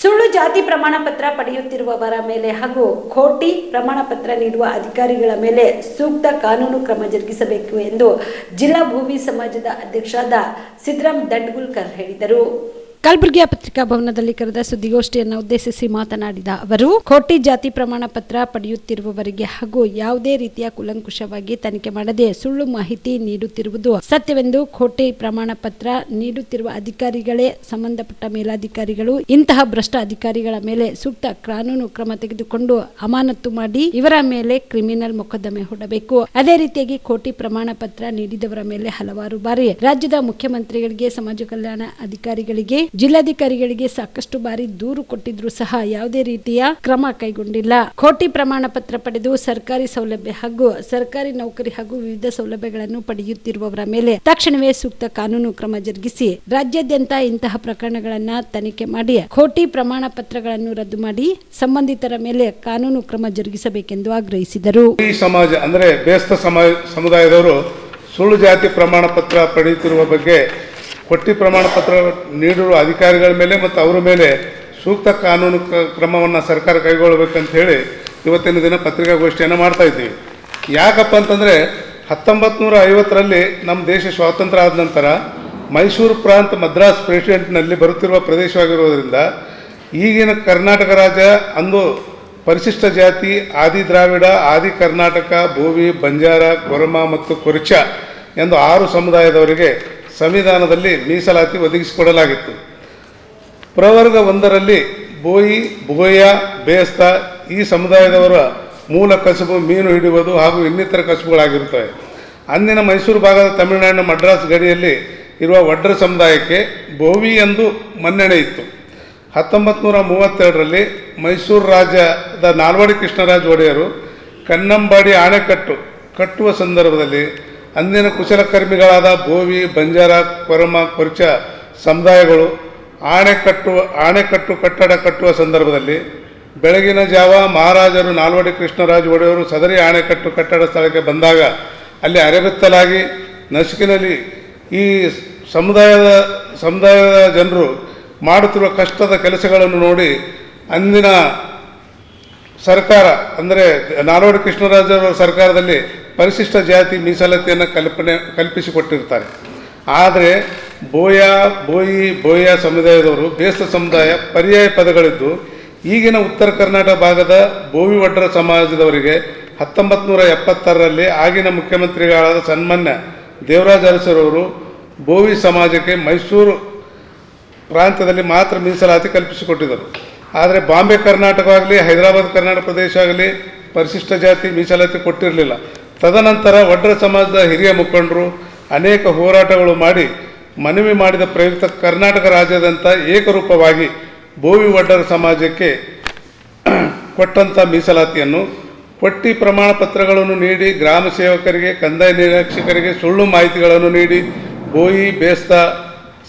ಸುಳ್ಳು ಜಾತಿ ಪ್ರಮಾಣ ಪತ್ರ ಪಡೆಯುತ್ತಿರುವವರ ಮೇಲೆ ಹಾಗೂ ಖೋಟಿ ಪ್ರಮಾಣ ಪತ್ರ ನೀಡುವ ಅಧಿಕಾರಿಗಳ ಮೇಲೆ ಸೂಕ್ತ ಕಾನೂನು ಕ್ರಮ ಜರುಗಿಸಬೇಕು ಎಂದು ಜಿಲ್ಲಾ ಭೂಮಿ ಸಮಾಜದ ಅಧ್ಯಕ್ಷರಾದ ಸಿದ್ದರಾಮ್ ದಂಡ್ಗುಲ್ಕರ್ ಹೇಳಿದರು. ಕಲಬುರಗಿಯ ಪತ್ರಿಕಾ ಭವನದಲ್ಲಿ ಕರೆದ ಸುದ್ದಿಗೋಷ್ಠಿಯನ್ನು ಉದ್ದೇಶಿಸಿ ಮಾತನಾಡಿದ ಅವರು, ಕೋಟಿ ಜಾತಿ ಪ್ರಮಾಣ ಪತ್ರ ಪಡೆಯುತ್ತಿರುವವರಿಗೆ ಹಾಗೂ ಯಾವುದೇ ರೀತಿಯ ಕುಲಂಕುಷವಾಗಿ ತನಿಖೆ ಮಾಡದೆ ಸುಳ್ಳು ಮಾಹಿತಿ ನೀಡುತ್ತಿರುವುದು ಸತ್ಯವೆಂದು ಕೋಟಿ ಪ್ರಮಾಣ ಪತ್ರ ನೀಡುತ್ತಿರುವ ಅಧಿಕಾರಿಗಳೇ ಸಂಬಂಧಪಟ್ಟ ಮೇಲಾಧಿಕಾರಿಗಳು, ಇಂತಹ ಭ್ರಷ್ಟ ಅಧಿಕಾರಿಗಳ ಮೇಲೆ ಸೂಕ್ತ ಕಾನೂನು ಕ್ರಮ ತೆಗೆದುಕೊಂಡು ಅಮಾನತು ಮಾಡಿ ಇವರ ಮೇಲೆ ಕ್ರಿಮಿನಲ್ ಮೊಕದ್ದಮೆ ಹೂಡಬೇಕು. ಅದೇ ರೀತಿಯಾಗಿ ಕೋಟಿ ಪ್ರಮಾಣ ಪತ್ರ ನೀಡಿದವರ ಮೇಲೆ ಹಲವಾರು ಬಾರಿ ರಾಜ್ಯದ ಮುಖ್ಯಮಂತ್ರಿಗಳಿಗೆ, ಸಮಾಜ ಕಲ್ಯಾಣ ಅಧಿಕಾರಿಗಳಿಗೆ ಜಿಲ್ಲಾಧಿಕಾರಿಗಳಿಗೆ ಸಾಕಷ್ಟು ಬಾರಿ ದೂರು ಕೊಟ್ಟಿದ್ರು ಸಹ ಯಾವುದೇ ರೀತಿಯ ಕ್ರಮ ಕೈಗೊಂಡಿಲ್ಲ. ಕೋಟಿ ಪ್ರಮಾಣ ಪತ್ರ ಪಡೆದು ಸರ್ಕಾರಿ ಸೌಲಭ್ಯ ಹಾಗೂ ಸರ್ಕಾರಿ ನೌಕರಿ ಹಾಗೂ ವಿವಿಧ ಸೌಲಭ್ಯಗಳನ್ನು ಪಡೆಯುತ್ತಿರುವವರ ಮೇಲೆ ತಕ್ಷಣವೇ ಸೂಕ್ತ ಕಾನೂನು ಕ್ರಮ ಜರುಗಿಸಿ ರಾಜ್ಯಾದ್ಯಂತ ಇಂತಹ ಪ್ರಕರಣಗಳನ್ನ ತನಿಖೆ ಮಾಡಿ ಕೋಟಿ ಪ್ರಮಾಣ ಪತ್ರಗಳನ್ನು ರದ್ದು ಮಾಡಿ ಸಂಬಂಧಿತರ ಮೇಲೆ ಕಾನೂನು ಕ್ರಮ ಜರುಗಿಸಬೇಕೆಂದು ಆಗ್ರಹಿಸಿದರು. ಈ ಸಮಾಜ ಅಂದರೆ ಬೇಸ್ತ ಸಮುದಾಯದವರು ಸುಳ್ಳು ಜಾತಿ ಪ್ರಮಾಣ ಪತ್ರ ಪಡೆಯುತ್ತಿರುವ ಬಗ್ಗೆ ಕೊಟ್ಟಿ ಪ್ರಮಾಣ ಪತ್ರ ನೀಡಿರುವ ಅಧಿಕಾರಿಗಳ ಮೇಲೆ ಮತ್ತು ಅವರ ಮೇಲೆ ಸೂಕ್ತ ಕಾನೂನು ಕ್ರಮವನ್ನು ಸರ್ಕಾರ ಕೈಗೊಳ್ಳಬೇಕಂತ ಹೇಳಿ ಇವತ್ತಿನ ದಿನ ಪತ್ರಿಕಾಗೋಷ್ಠಿಯನ್ನು ಮಾಡ್ತಾ ಇದ್ದೀವಿ. ಯಾಕಪ್ಪ ಅಂತಂದರೆ ಹತ್ತೊಂಬತ್ತು ನೂರ ಐವತ್ತರಲ್ಲಿ ನಮ್ಮ ದೇಶ ಸ್ವಾತಂತ್ರ್ಯ ಆದ ನಂತರ ಮೈಸೂರು ಪ್ರಾಂತ ಮದ್ರಾಸ್ ಪ್ರೆಸಿಡೆಂಟ್ನಲ್ಲಿ ಬರುತ್ತಿರುವ ಪ್ರದೇಶವಾಗಿರುವುದರಿಂದ ಈಗಿನ ಕರ್ನಾಟಕ ರಾಜ್ಯ ಅಂದು ಪರಿಶಿಷ್ಟ ಜಾತಿ, ಆದಿ ದ್ರಾವಿಡ, ಆದಿ ಕರ್ನಾಟಕ, ಭೂವಿ, ಬಂಜಾರ, ಕೊರಮ ಮತ್ತು ಕೊರಿಚ ಎಂದು ಆರು ಸಮುದಾಯದವರಿಗೆ ಸಂವಿಧಾನದಲ್ಲಿ ಮೀಸಲಾತಿ ಒದಗಿಸಿಕೊಡಲಾಗಿತ್ತು. ಪ್ರವರ್ಗ ಒಂದರಲ್ಲಿ ಬೋಯಿ ಬೋಯ ಬೇಸ್ತ ಈ ಸಮುದಾಯದವರ ಮೂಲ ಕಸುಬು ಮೀನು ಹಿಡಿಯುವುದು ಹಾಗೂ ಇನ್ನಿತರ ಕಸುಬುಗಳಾಗಿರುತ್ತವೆ. ಅಂದಿನ ಮೈಸೂರು ಭಾಗದ ತಮಿಳುನಾಡಿನ ಮಡ್ರಾಸ್ ಗಡಿಯಲ್ಲಿ ಇರುವ ವಡ್ರ ಸಮುದಾಯಕ್ಕೆ ಬೋವಿ ಎಂದು ಮನ್ನಣೆ ಇತ್ತು. ಹತ್ತೊಂಬತ್ತು ನೂರ ಮೂವತ್ತೆರಡರಲ್ಲಿ ಮೈಸೂರು ರಾಜ್ಯದ ನಾಲ್ವಡಿ ಕೃಷ್ಣರಾಜ ಒಡೆಯರು ಕನ್ನಂಬಾಡಿ ಅಣೆಕಟ್ಟು ಕಟ್ಟುವ ಸಂದರ್ಭದಲ್ಲಿ ಅಂದಿನ ಕುಶಲಕರ್ಮಿಗಳಾದ ಭೋವಿ ಬಂಜಾರ, ಕೊರಮ, ಕೊರ್ಚ ಸಮುದಾಯಗಳು ಆಣೆಕಟ್ಟು ಆಣೆಕಟ್ಟು ಕಟ್ಟಡ ಕಟ್ಟುವ ಸಂದರ್ಭದಲ್ಲಿ ಬೆಳಗಿನ ಜಾವ ಮಹಾರಾಜರು ನಾಲ್ವಡಿ ಕೃಷ್ಣರಾಜ ಒಡೆಯವರು ಸದರಿ ಆಣೆಕಟ್ಟು ಕಟ್ಟಡ ಸ್ಥಳಕ್ಕೆ ಬಂದಾಗ ಅಲ್ಲಿ ಅರೆಬೆತ್ತಲಾಗಿ ನಸುಕಿನಲ್ಲಿ ಈ ಸಮುದಾಯದ ಸಮುದಾಯದ ಜನರು ಮಾಡುತ್ತಿರುವ ಕಷ್ಟದ ಕೆಲಸಗಳನ್ನು ನೋಡಿ ಅಂದಿನ ಸರ್ಕಾರ, ಅಂದರೆ ನಾಲ್ವಡಿ ಕೃಷ್ಣರಾಜರ ಸರ್ಕಾರದಲ್ಲಿ ಪರಿಶಿಷ್ಟ ಜಾತಿ ಮೀಸಲಾತಿಯನ್ನು ಕಲ್ಪನೆ, ಕಲ್ಪಿಸಿಕೊಟ್ಟಿರ್ತಾರೆ. ಆದರೆ ಬೋಯ, ಬೋಯಿ, ಬೋಯ ಸಮುದಾಯದವರು ಬೇಸ್ತ ಸಮುದಾಯ ಪರ್ಯಾಯ ಪದಗಳಿದ್ದು, ಈಗಿನ ಉತ್ತರ ಕರ್ನಾಟಕ ಭಾಗದ ಬೋವಿ ವಡ್ರ ಸಮಾಜದವರಿಗೆ ಹತ್ತೊಂಬತ್ತು ನೂರ ಎಪ್ಪತ್ತಾರರಲ್ಲಿ ಆಗಿನ ಮುಖ್ಯಮಂತ್ರಿಗಳಾದ ಸನ್ಮಾನ್ಯ ದೇವರಾಜ ಅರಸರವರು ಬೋವಿ ಸಮಾಜಕ್ಕೆ ಮೈಸೂರು ಪ್ರಾಂತ್ಯದಲ್ಲಿ ಮಾತ್ರ ಮೀಸಲಾತಿ ಕಲ್ಪಿಸಿಕೊಟ್ಟಿದ್ದರು. ಆದರೆ ಬಾಂಬೆ ಕರ್ನಾಟಕವಾಗಲಿ, ಹೈದರಾಬಾದ್ ಕರ್ನಾಟಕ ಪ್ರದೇಶ ಆಗಲಿ ಪರಿಶಿಷ್ಟ ಜಾತಿ ಮೀಸಲಾತಿ ಕೊಟ್ಟಿರಲಿಲ್ಲ. ತದನಂತರ ವಡ್ರ ಸಮಾಜದ ಹಿರಿಯ ಮುಖಂಡರು ಅನೇಕ ಹೋರಾಟಗಳು ಮಾಡಿ ಮನವಿ ಮಾಡಿದ ಪ್ರಯುಕ್ತ ಕರ್ನಾಟಕ ರಾಜ್ಯಾದ್ಯಂತ ಏಕರೂಪವಾಗಿ ಬೋವಿ ವಡ್ಡರ ಸಮಾಜಕ್ಕೆ ಕೊಟ್ಟಂಥ ಮೀಸಲಾತಿಯನ್ನು ಕೊಟ್ಟಿ ಪ್ರಮಾಣ ಪತ್ರಗಳನ್ನು ನೀಡಿ ಗ್ರಾಮ ಸೇವಕರಿಗೆ, ಕಂದಾಯ ನಿರೀಕ್ಷಕರಿಗೆ ಸುಳ್ಳು ಮಾಹಿತಿಗಳನ್ನು ನೀಡಿ ಬೋಯಿ ಬೇಸ್ತ